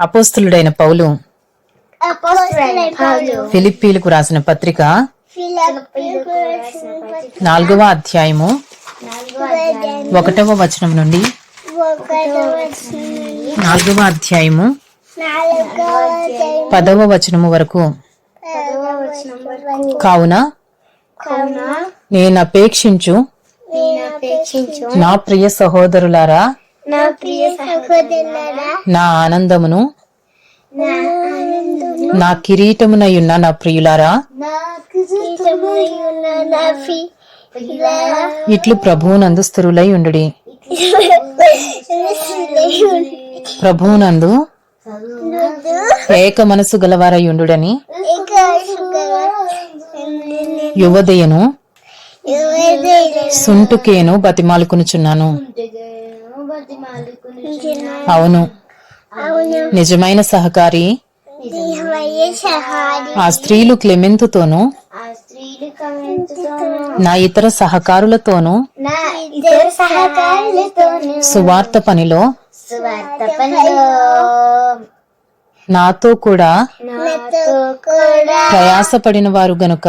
అపోస్తులుడైన పౌలు. ఫిలిప్పీలకు రాసిన పత్రిక నాలుగవ అధ్యాయము ఒకటవ వచనం నుండి నాలుగవ అధ్యాయము పదవ వచనము వరకు. కావున నేను అపేక్షించు నా ప్రియ సహోదరులారా నా ప్రియ సహోదరులారా నా ఆనందమును నా కిరీటమునయున్న నా ప్రియులారా ఇట్లు ప్రభువునందు స్థిరులై ఉండుడి ప్రభువునందు ఏక మనసు గలవారై ఉండుడని యువదయను సుంటుకేను బతిమాలుకునుచున్నాను. అవును. నిజమైన సహకారి. ఆ స్త్రీలు క్లెమెంతుతోనూ ఆ స్త్రీలు కమెంతుతోను నా ఇతర సహకారులతోనూ నా ఇద్దరు సహకారులతోను. సువార్త పనిలో నాతో కూడా ప్రయాసపడిన వారు గనుక.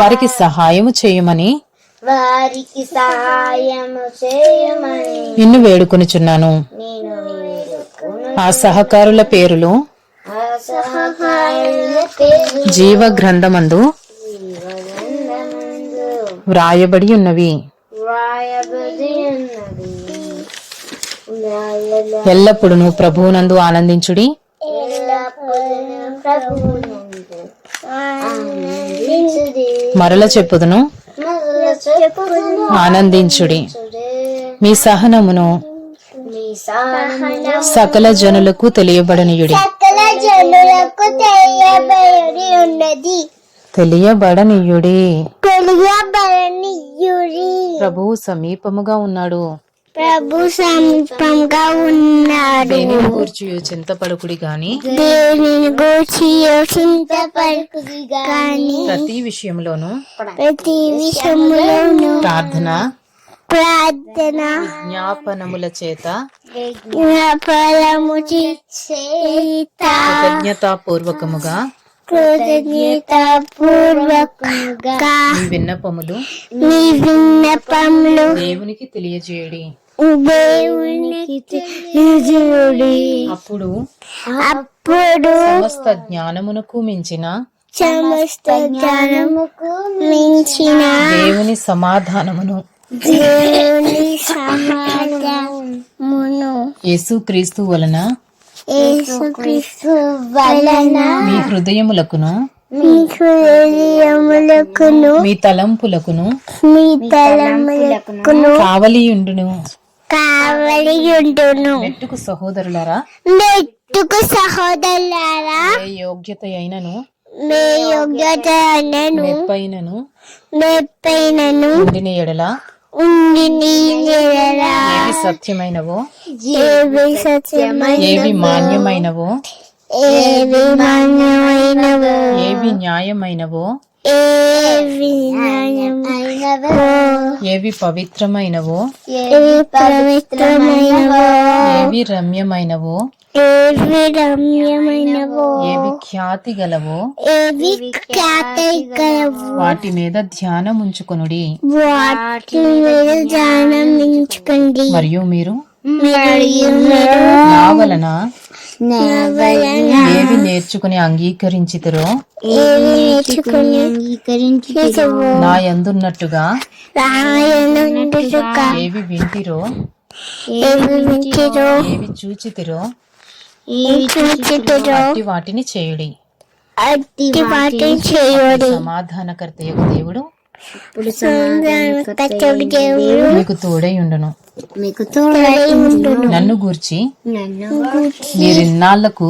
వారికి సహాయము చేయమని వారికి సహాయము చేయమని నిన్ను వేడుకొనుచున్నాను. నేను వేడుకును ఆ సహకారుల పేరులు జీవ గ్రంథమందు వ్రాయబడి ఉన్నవి. ఎల్లప్పుడూ ప్రభువునందు ఆనందించుడి. మరల చెప్పుదును. ఆనందించుడి. చూడే. మీ సహనమును సకల జనులకు తెలియబడనీయుడి. తెలియబడనియుడి. ప్రభువు సమీపముగా ఉన్నాడు. ప్రభు సమీపంగా ఉన్నాడు దేనిని కూర్చి చింతపడకుడి గాని దేనిని గూర్చి యోచించపడుకుది గాని ప్రతి విషయంలోనూ ప్రతి విషయంలోనూ ప్రార్థన ప్రార్థన జ్ఞాపనముల చేత పరము చేత కృతజ్ఞతాపూర్వకముగా కృతజ్ఞత పూర్వకంగా మీ విన్నపములు మీ విన్నపములు దేవునికి తెలియజేయుడి. అప్పుడు అప్పుడు సమస్త జ్ఞానమునకు మించిన సమస్త జ్ఞానముకు మించిన దేవుని సమాధానమును. దేవుని సమాధానమును. యేసుక్రీస్తు వలన యేసుక్రీస్తు వలన మీ హృదయములకును మీ హృదయములకును మీ తలంపులకును మీ తలములకును కావలియుండును. కావలి ఉండును మెట్టుకు సహోదరులారా మెట్టుకు సహోదరులారా. ఏ యోగ్యత అయినను మీ యోగ్యత అనను మెప్పైనను మెప్పైనను. ఉండిన ఎడల ఉండి నీరా ఏవి సత్యమైనవో ఏవి సత్యమైన ఏవి మాన్యమైనవో ఏవి మాన్యమైనవో? ఏవి న్యాయమైనవో? ఏవి న్యాయమైనవో? ఏవి పవిత్రమైనవో? ఏవి పవిత్రమైనవో? ఏవి రమ్యమైనవో? ఏవి రమ్యమైనవో? ఏవి ఖ్యాతి గలవో ఏవి ఖ్యాతగలవు? వాటి మీద ధ్యానం ఉంచుకొనుడి. వాటి మీద ధ్యానం ఎంచుకోండి మరియు మీరు నా వలన ఏవి నేర్చుకుని అంగీకరించితిరో? నా యందున్నట్టుగా రాయనుండుగా? ఏవి వింటిరో? ఏవి చూచితిరో? అట్టి వాటిని చేయుడి. వాటిని చేయుడి. సమాధానకర్త యొక్క దేవుడు మీకు తోడై ఉండును. మీకు తోడై ఉండును. నన్ను గూర్చి మీరిన్నాళ్ళకు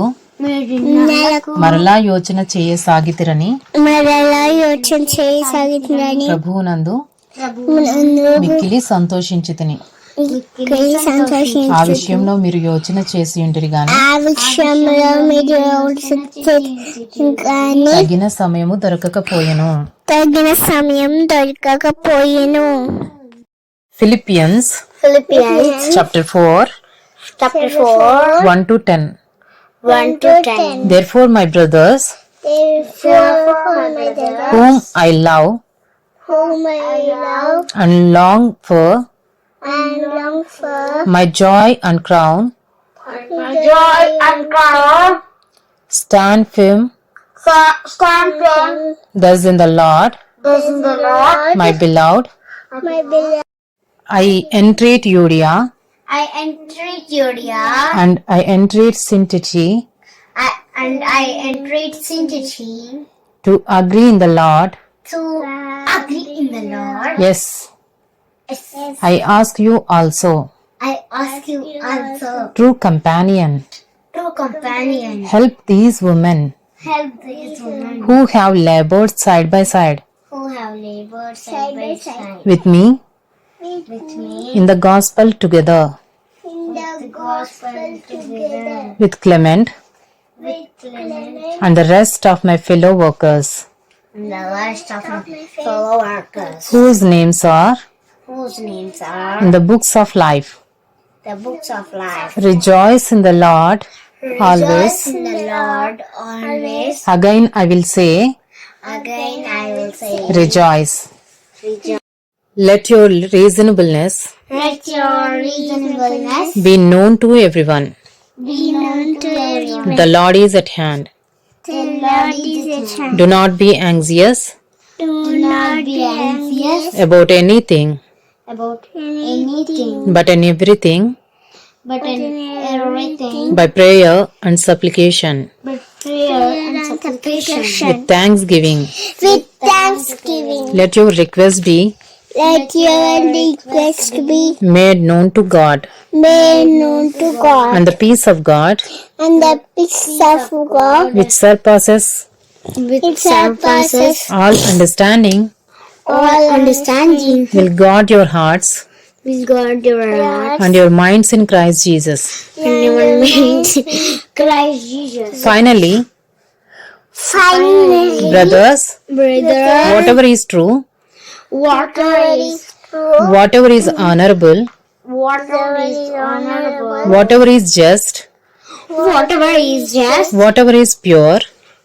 మరలా యోచన చేయసాగితిరని మరలా యోచన చేయసాగుతుందని ప్రభువునందు మిక్కిలి సంతోషించు ఆ విషయంలో మీరు యోచన చేసి ఉంటిరి గాని ఆ విషయంలో మీరు ఆలోచించ- కానీ తగిన సమయము దొరకకపోయెను. తగిన సమయం దొరకకపోయేను Philippians Philippians chapter four chapter 4, 1 to 10. 1 to 10. Therefore, my brothers, Therefore, my brother, whom I love whom I love and long for, and long for, my joy and crown, my joy and crown, stand firm firm, thus in the Lord, thus in the Lord, my beloved. my beloved. I entreat Judea I entreat Judea, and I entreat Syntyche I, and I entreat Syntyche to agree in the Lord. to agree in the Lord. Yes, Yes. I ask you also, I ask you also, true companion, true companion, help these women help these women who have labored side by side? Who have labored side by side? with me? With me. in the gospel together? In the gospel together. with Clement? With Clement. And the rest of my fellow workers, and the rest of my fellow workers. Whose names are? Whose names are? In the books of life. the books of life. Rejoice in the Lord. Rejoice always. in the Lord always. Again, I will say, Again, I will say, rejoice. rejoice. Let your reasonableness Let your reasonableness be known to everyone. be known to everyone. The Lord is at hand. The Lord is at hand. Do not be anxious Do not be anxious about anything, about anything, but in everything, but in everything, by prayer and supplication, but prayer and supplication. with thanksgiving, With thanksgiving, let your request be let your request be made known to God, made known to God, and the peace of God, and the peace of God, which surpasses which surpasses all understanding, all understanding, will guard your hearts will guard your heart and your minds in Christ Jesus. and your minds. Christ Jesus. Finally, Finally, brothers, brother, whatever is true, whatever is true, whatever is honorable, whatever is honorable, whatever is just, whatever is just, whatever is pure,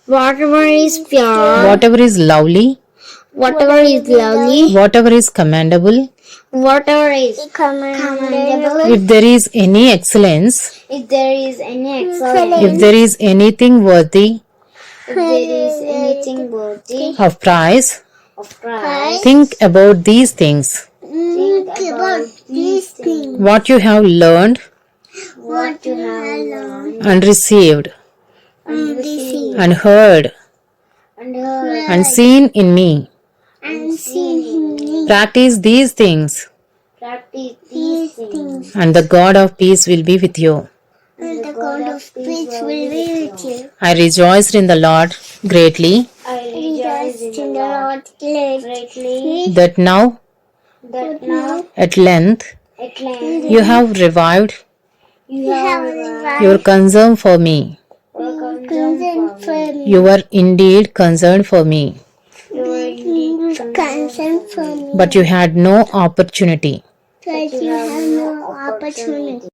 whatever is pure, whatever is lovely, whatever is lovely, whatever is commendable, whatever is commendable, if there is any excellence, if there is any hmm, excellence, if there is anything worthy if there is anything worthy of praise, of Christ, think about these things. think about these things, What you have learned what you have learned. and received and received. and heard and heard. and seen in me. and seen in me. Practice these things, Practice these things, and the God of peace will be with you. and the God of peace will be with you. I rejoiced in the Lord greatly. I rejoice in the Lord greatly. that now, that now at length, at length you have revived you have revived your concern for me. your concern for me. You were indeed concerned for me, You were indeed concerned for me, but you had no opportunity. but you have no opportunity.